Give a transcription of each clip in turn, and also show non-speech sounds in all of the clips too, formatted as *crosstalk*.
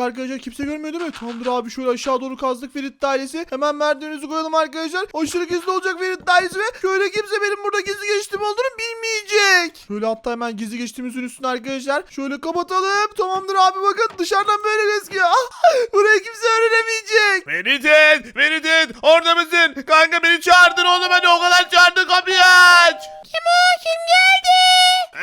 arkadaşlar kimse görmüyor değil mi? Tamamdır abi şöyle aşağı doğru kazdık Ferit dairesi. Hemen merdivenimizi koyalım arkadaşlar. Aşırı gizli olacak Ferit dairesi ve şöyle kimse benim burada gizli geçtiğim olduğunu bilmeyecek. Şöyle hatta hemen gizli geçtiğimizin üstüne arkadaşlar. Şöyle kapatalım. Tamamdır abi bakın dışarıdan böyle gözüküyor. Ah, burayı kimse öğrenemeyecek. Feridun, Feridun orada mısın? Kanka beni çağırdın oğlum hadi o kadar çağırdın kapıyı aç. Kim o? Kim geldi?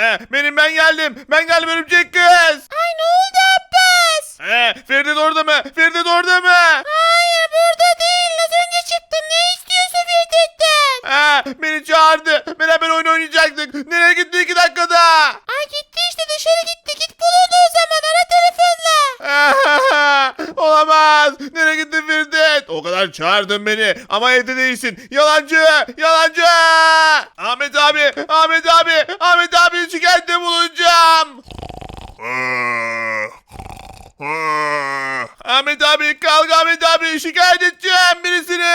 Ee, benim ben geldim. Ben geldim örümcek kız. Ay ne oldu Ee, Feridun orada mı? Feridun orada mı? Hayır burada değil. Az önce çıktım. Ne istiyorsun Firdevs'ten? Ee, beni çağırdı. Beraber oyun oynayacaktık. Nereye gitti iki dakikada? Ay gitti işte dışarı gitti. Git bul onu o zaman. Ara telefonla. *laughs* Olamaz. Nereye gitti Firdevs? O kadar çağırdın beni ama evde değilsin. Yalancı, yalancı. Ahmet abi, Ahmet abi şikayette bulunacağım. Ahmet abi kalk Ahmet abi şikayet edeceğim birisini.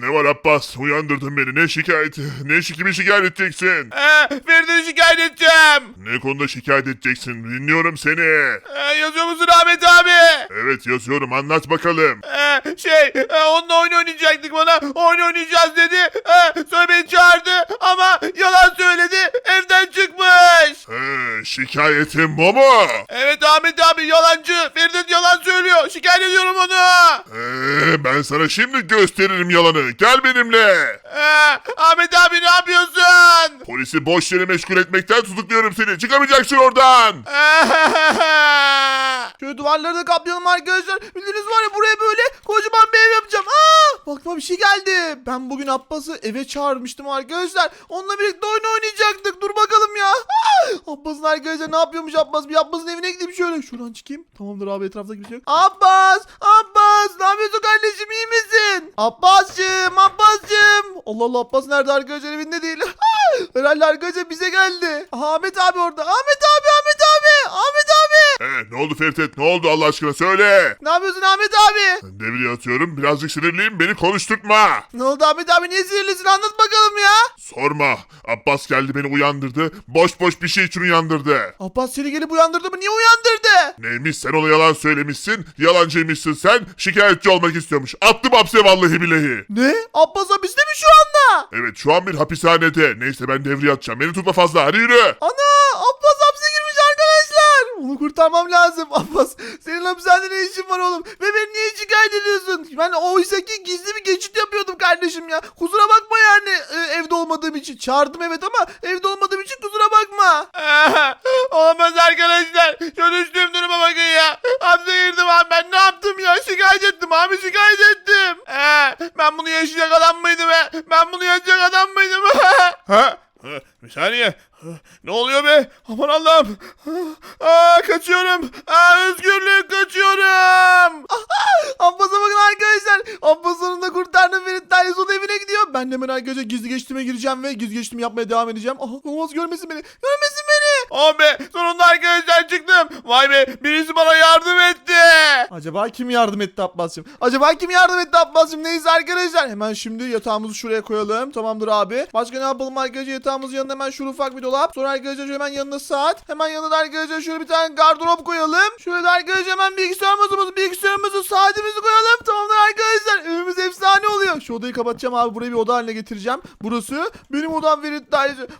Ne var Abbas? Uyandırdın beni. Ne şikayeti? Ne şi- kimi şikayet edeceksin? Ee, Feride şikayet edeceğim. Ne konuda şikayet edeceksin? Dinliyorum seni. Ee, yazıyor musun Ahmet abi? Evet yazıyorum. Anlat bakalım. Ee, şey e, onunla oyun oynayacaktık bana oyun oynayacağız dedi. Ee, sonra beni çağırdı ama yalan söyledi evden çıkmış. He, şikayetin bu mu? Evet Ahmet abi yalancı Feride yalan söylüyor şikayet ediyorum onu. Ee, ben sana şimdi gösteririm yalanı. Gel benimle. Ee, Ahmet abi ne yapıyorsun? Polisi boş yere meşgul etmekten tutukluyorum seni. Çıkamayacaksın oradan. *laughs* Şöyle duvarları da kaplayalım arkadaşlar. Bildiğiniz var ya buraya böyle kocaman bir ev yapacağım. Aa! Bakma bir şey geldi. Ben bugün Abbas'ı eve çağırmıştım arkadaşlar. Onunla birlikte oyun oynayacaktık. Dur bakalım ya. Aa! Abbas'ın arkadaşlar ne yapıyormuş Abbas? Bir Abbas'ın evine gideyim şöyle. Şuradan çıkayım. Tamamdır abi etrafta kimse yok. Abbas! Abbas! Ne yapıyorsun kardeşim iyi misin? Abbas'cığım! Abbas'cığım! Allah Allah Abbas nerede arkadaşlar evinde değil. *laughs* Herhalde arkadaşlar bize geldi. Ahmet abi orada. Ahmet abi! Ahmet abi! He, ne oldu Ferdet? Ne oldu Allah aşkına söyle. Ne yapıyorsun Ahmet abi? Devreye atıyorum. Birazcık sinirliyim. Beni konuşturtma. Ne oldu Ahmet abi niye sinirlisin anlat bakalım ya. Sorma. Abbas geldi beni uyandırdı. Boş boş bir şey için uyandırdı. Abbas seni gelip uyandırdı mı? Niye uyandırdı? Neymiş sen ona yalan söylemişsin. Yalancıymışsın sen. Şikayetçi olmak istiyormuş. Attım hapse vallahi billahi. Ne? Abbas hapiste mi şu anda? Evet şu an bir hapishanede. Neyse ben devreye atacağım. Beni tutma fazla. Hadi yürü. Ana Abbas hapse girmiş arkadaşlar. Onu kurtarmam lazım. *laughs* Abbas senin hapishanede ne işin var oğlum? Ve beni niye şikayet ediyorsun? Ben oysa ki gizli bir geçit yapıyordum kardeşim ya. Kusura bakma yani e, evde olmadığım için. Çağırdım evet ama evde olmadığım için kusura bakma. *laughs* Olamaz arkadaşlar. Şu düştüğüm duruma bakın ya. Hapse girdim abi ben ne yaptım ya? Şikayet ettim abi şikayet ettim. Ee, ben bunu yaşayacak adam mıydım be? Ben bunu yaşayacak adam mıydım? *laughs* ha? Bir saniye. Ne oluyor be? Aman Allah'ım. Aa, kaçıyorum. Aa, özgürlük kaçıyorum. *laughs* Abbas'a bakın arkadaşlar. Abbas sonunda kurtardım beni. Onun evine gidiyor. Ben de hemen arkadaşlar gizli geçtiğime gireceğim ve gizli geçtiğimi yapmaya devam edeceğim. Aha olmaz görmesin beni. Görmesin beni. Oh be sonunda arkadaşlar çıktım. Vay be birisi bana yardım etti. Acaba kim yardım etti Abbas'cığım? Acaba kim yardım etti Abbas'cığım? Neyse arkadaşlar. Hemen şimdi yatağımızı şuraya koyalım. Tamamdır abi. Başka ne yapalım arkadaşlar? Yatağımızın yanına hemen şöyle ufak bir dolap. Sonra arkadaşlar hemen yanına saat. Hemen yanına da arkadaşlar şöyle bir tane gardırop koyalım. Şöyle de arkadaşlar hemen bilgisayar masamızı, bilgisayarımızı, saatimizi koyalım. Tamamdır arkadaşlar. Şu odayı kapatacağım abi. Burayı bir oda haline getireceğim. Burası benim odam Ferit.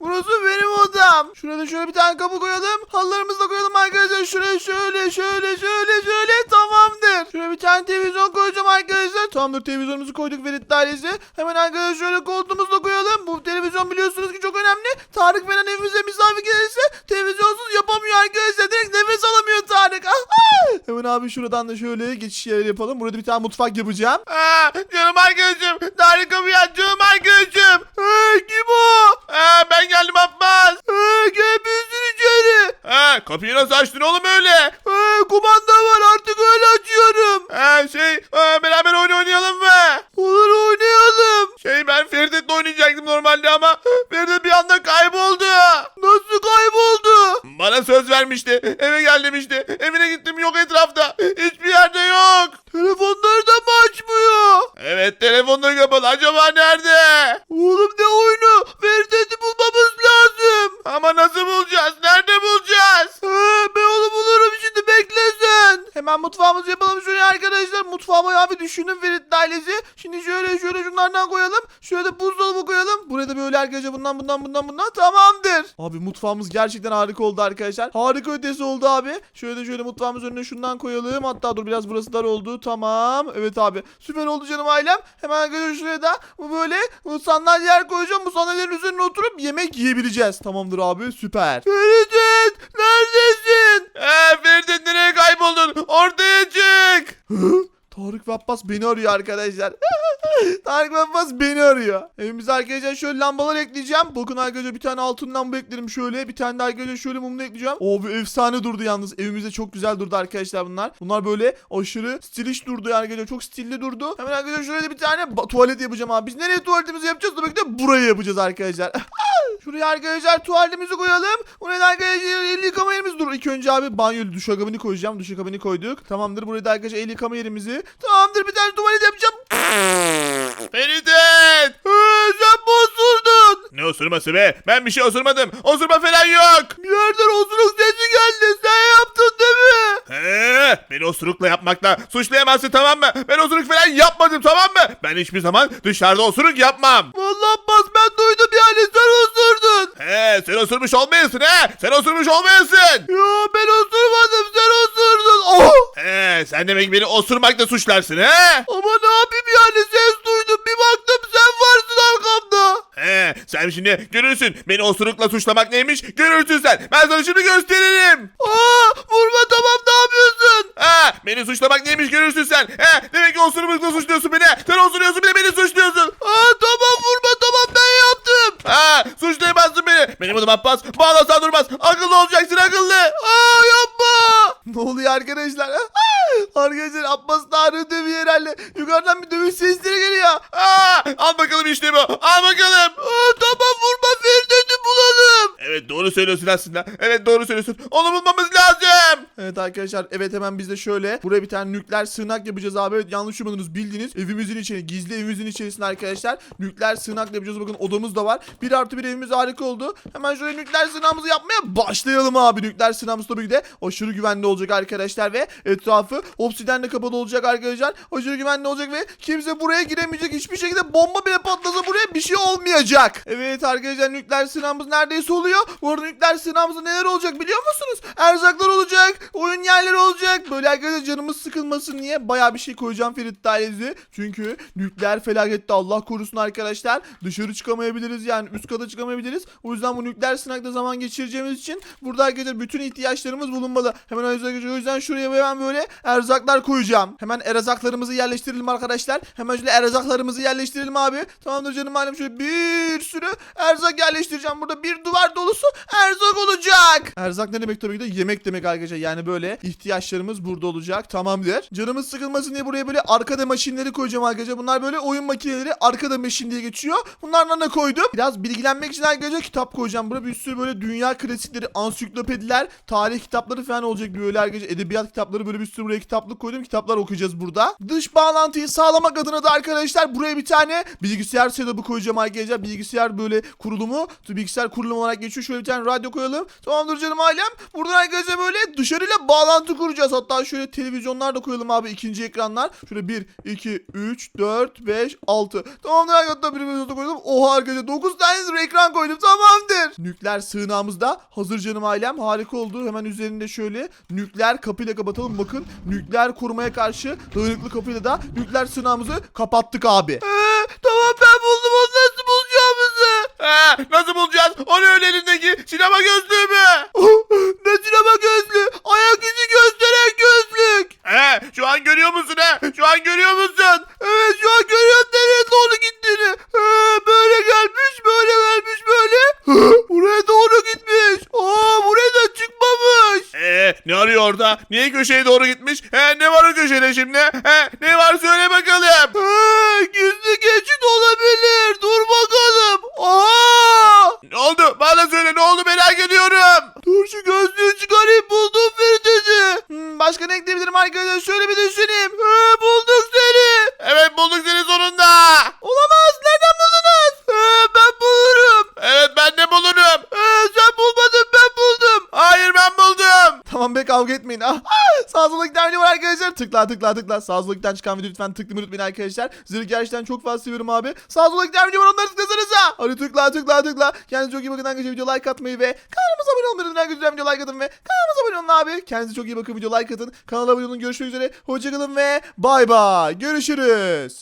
Burası benim odam. Şurada şöyle bir tane kapı koyalım. Halılarımızı da koyalım arkadaşlar. Şuraya şöyle şöyle şöyle şöyle tamamdır. Şuraya bir tane televizyon koyacağım arkadaşlar. Tamamdır televizyonumuzu koyduk Ferit dairesi. Hemen arkadaşlar şöyle koltuğumuzu da koyalım. Bu televizyon biliyorsunuz ki çok önemli. Tarık falan evimize misafir gelirse abi şuradan da şöyle geçiş yeri yapalım. Burada bir tane mutfak yapacağım. Aa, canım arkadaşım. Tarık kapıyı aç canım arkadaşım. Hey kim o? Aa, ben geldim Abbas. Hey gel büyüsün içeri. Ha, kapıyı nasıl açtın oğlum öyle? Hey kumanda var artık öyle açıyorum. Ha, şey aa, beraber oyun oynayalım mı? Vermişti. Eve gel demişti. Evine gittim yok etrafta. Hiçbir yerde yok. Telefonları da mı açmıyor? Evet telefonda kapalı. Acaba nerede? De buzdolabı koyalım. Buraya da böyle arkadaşlar bundan bundan bundan bundan tamamdır. Abi mutfağımız gerçekten harika oldu arkadaşlar. Harika ötesi oldu abi. Şöyle de şöyle mutfağımız önüne şundan koyalım. Hatta dur biraz burası dar oldu. Tamam. Evet abi. Süper oldu canım ailem. Hemen arkadaşlar şuraya da bu böyle sandalyeler koyacağım. Bu sandalyelerin üzerine oturup yemek yiyebileceğiz. Tamamdır abi. Süper. Ferit neredesin? Ee, Feridun nereye kayboldun? Ortaya çık. *gasps* Tarık ve Abbas beni arıyor arkadaşlar. *laughs* Tarık ve Abbas beni arıyor. Evimize arkadaşlar şöyle lambalar ekleyeceğim. Bakın arkadaşlar bir tane altın lamba eklerim şöyle. Bir tane de arkadaşlar şöyle mumlu ekleyeceğim. O bir efsane durdu yalnız. Evimizde çok güzel durdu arkadaşlar bunlar. Bunlar böyle aşırı stiliş durdu arkadaşlar. Çok stilli durdu. Hemen arkadaşlar şöyle bir tane tuvalet yapacağım abi. Biz nereye tuvaletimizi yapacağız? Tabii ki de buraya yapacağız arkadaşlar. *laughs* Şuraya arkadaşlar tuvaletimizi koyalım. Buraya da arkadaşlar el yıkama yerimiz dur. İlk önce abi banyo duşakabini koyacağım. Duşakabini koyduk. Tamamdır. Buraya da arkadaşlar el yıkama yerimizi. Tamamdır bir tane tuvalet yapacağım. Feridun. Ee, sen bu osurdun. Ne osurması be? Ben bir şey osurmadım. Osurma falan yok. Bir yerden osuruk sesi geldi. Sen yaptın değil mi? He, beni osurukla yapmakla suçlayamazsın tamam mı? Ben osuruk falan yapmadım tamam mı? Ben hiçbir zaman dışarıda osuruk yapmam. Vallahi bas ben duydum yani sen osurdun. He, sen osurmuş olmayasın he. Sen osurmuş olmayasın. Ya ben osurmadım sen osurdun. Oh! He, sen demek beni osurmakla suçlarsın he. Ama ne yapayım yani ses sen şimdi görürsün. Beni osurukla suçlamak neymiş? Görürsün sen. Ben sana şimdi gösteririm. Aa, vurma tamam ne yapıyorsun? Ha, beni suçlamak neymiş görürsün sen. He, demek ki osurukla suçluyorsun beni. Sen osuruyorsun bir de beni suçluyorsun. Aa, tamam vurma tamam ben yaptım. Ha, suçlayamazsın beni. Benim adım Abbas. Bağlasan durmaz. Akıllı olacaksın akıllı. Aa yapma. Ne oluyor arkadaşlar? arkadaşlar Abbas Tarık'ı dövüyor herhalde. Yukarıdan bir dövüş sesleri geliyor. Ha, al bakalım işte bu. Al bakalım. Aa, tamam vurma Ferdi'ni bulalım. Evet doğru söylüyorsun aslında. Evet doğru söylüyorsun. Onu bulmamız lazım. Evet arkadaşlar evet hemen biz de şöyle buraya bir tane nükleer sığınak yapacağız abi. Evet yanlış duymadınız bildiniz. Evimizin içine gizli evimizin içerisinde arkadaşlar nükleer sığınak yapacağız. Bakın odamız da var. Bir artı bir evimiz harika oldu. Hemen şöyle nükleer sığınağımızı yapmaya başlayalım abi. Nükleer sığınağımız tabii ki de aşırı güvenli olacak arkadaşlar ve etrafı obsidenle kapalı olacak arkadaşlar. Aşırı güvenli olacak ve kimse buraya giremeyecek. Hiçbir şekilde bomba bile patlasa buraya bir şey olmayacak. Evet arkadaşlar nükleer sığınağımız neredeyse oluyor. Bu arada nükleer sığınağımızda neler olacak biliyor musunuz? Erzaklar olacak. Oyun yerleri olacak. Böyle arkadaşlar canımız sıkılmasın diye baya bir şey koyacağım Ferit Dairesi. Çünkü nükleer felakette Allah korusun arkadaşlar. Dışarı çıkamayabiliriz yani üst kata çıkamayabiliriz. O yüzden bu nükleer sınakta zaman geçireceğimiz için burada arkadaşlar bütün ihtiyaçlarımız bulunmalı. Hemen arkadaşlar o yüzden şuraya hemen böyle erzaklar koyacağım. Hemen erzaklarımızı yerleştirelim arkadaşlar. Hemen şöyle erzaklarımızı yerleştirelim abi. Tamamdır canım halim şöyle bir sürü erzak yerleştireceğim. Burada bir duvar dolusu erzak olacak. Erzak ne demek tabii ki de yemek demek arkadaşlar. Yani böyle ihtiyaçlarımız burada olacak. Tamamdır. Canımız sıkılmasın diye buraya böyle arkada maşinleri koyacağım arkadaşlar. Bunlar böyle oyun makineleri arkada maşin diye geçiyor. Bunlardan da koydum. Biraz bilgilenmek için arkadaşlar kitap koyacağım. Burada bir sürü böyle dünya klasikleri, ansiklopediler, tarih kitapları falan olacak. Böyle arkadaşlar edebiyat kitapları böyle bir sürü buraya kitaplık koydum. Kitaplar okuyacağız burada. Dış bağlantıyı sağlamak adına da arkadaşlar buraya bir tane bilgisayar setup'ı koyacağım arkadaşlar. Bilgisayar böyle kurulumu, bilgisayar kurulumu olarak geçiyor. Şöyle bir tane radyo koyalım. Tamamdır canım ailem. Buradan arkadaşlar böyle dışarıyla bağlantı kuracağız. Hatta şöyle televizyonlar da koyalım abi ikinci ekranlar. Şöyle 1, 2, 3, 4, 5, 6. Tamamdır arkadaşlar bir televizyonda koydum. Oha arkadaşlar 9 tane ekran koydum. Tamamdır. Nükleer sığınağımız hazır canım ailem. Harika oldu. Hemen üzerinde şöyle nükleer kapıyla kapatalım. Bakın nükleer korumaya karşı dayanıklı kapıyla da nükleer sığınağımızı kapattık abi. Ee, tamam ben buldum onu nasıl bulacağımızı. Ha, nasıl bulacağız? O ne öyle elindeki sinema gözlüğü mü? *laughs* ne sinema gözlü? Ayak izi gösteren gözlük. He, şu an görüyor musun he? Şu an görüyor musun? Evet şu an görüyorum nereye doğru gittiğini. Ee, böyle gelmiş böyle gelmiş böyle. *laughs* buraya doğru gitmiş. Aa buraya da çıkmamış. Ee, ne arıyor orada? Niye köşeye doğru gitmiş? He, ne var o köşede şimdi? He, ne var söyle bakalım. Ee, gizli geçit olabilir. Dur bakalım. Aa! Ne oldu? Bana söyle ne oldu merak ediyorum. Dur şu gözlüğü çıkarayım buldum Firdevs'i. Hmm, başka ne ekleyebilirim arkadaşlar? Şöyle bir düşüneyim. Ee, bulduk seni. Evet bulduk seni sonunda. Olamaz. Nereden buldunuz? Ee, ben bulurum. Evet ben de bulurum. Ee, sen bulmadın ben buldum. Hayır ben buldum. Tamam bekle kavga etmeyin. Ah, ah, sağ sola giden video var arkadaşlar. Tıkla tıkla tıkla. Sağ sola çıkan video lütfen tıklamayı unutmayın arkadaşlar. Sizleri gerçekten çok fazla seviyorum abi. Sağ sola giden video var onları tıklasanıza. Hadi tıkla tıkla tıkla. Kendinize çok iyi bakın arkadaşlar. Video like atmayı ve kanalımıza abone olmayı unutmayın arkadaşlar. Video like atın ve kanalımıza abone olun abi. Kendinize çok iyi bakın. Video like atın. Kanala abone olun. Görüşmek üzere. Hoşçakalın ve bay bay. Görüşürüz.